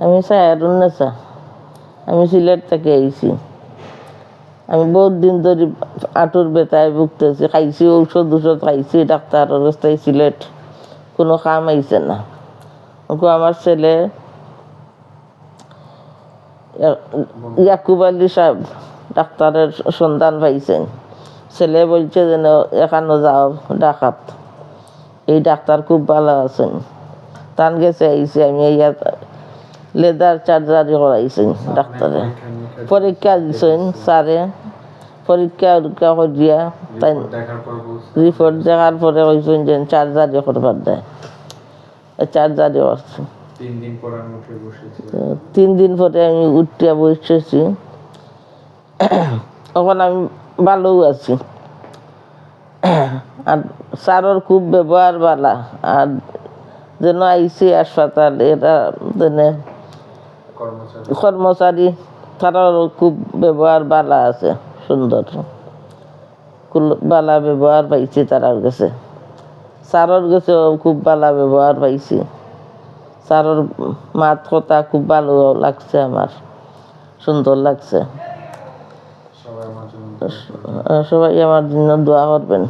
আমি সায়ারুন্নেসা আমি সিলেট থেকে আইছি। আমি বহুত দিন ধরে আঁটুর বেতায় ভুগতেছি, খাইছি, ঔষধ ঔষধ খাইছি, ডাক্তার অবস্থায় সিলেট। কোনো কাম আইছে না। ওকে আমার ছেলে ইয়া- ইয়াকুব আলী সাহেব, ডাক্তারের সন্ধান পাইছেন। ছেলে বলছে যেন এখানে যাও ডাকাত। এই ডাক্তার খুব ভালো আছেন। তান গেছে আইসি আমি ইয়া লেদার চার্জারি করাইছি ডাক্তারে। পরীক্ষা দিছেন স্যারে, পরীক্ষা উরীক্ষা করিয়া তাই রিপোর্ট দেখার পরে কইছেন যে চার্জারি করবার দেয়। চার্জারি করছে। তিন দিন পর আমি উঠিয়া বসেছি। তখন আমি ভালোও আছি। আর স্যারের খুব ব্যবহার ভালা আর যেন আইসি হাসপাতাল, এরা যেন কর্মচারী। তারাও খুব ব্যবহার ভালা আছে সুন্দর। ভালা ব্যবহার পাইছি তারার কাছে। স্যারের কাছেও খুব ভালা ব্যবহার পাইছি। স্যারের মাত কথা খুব ভালো লাগছে আমার সুন্দর লাগছে। সবাই আমার জন্য দোয়া করবেন।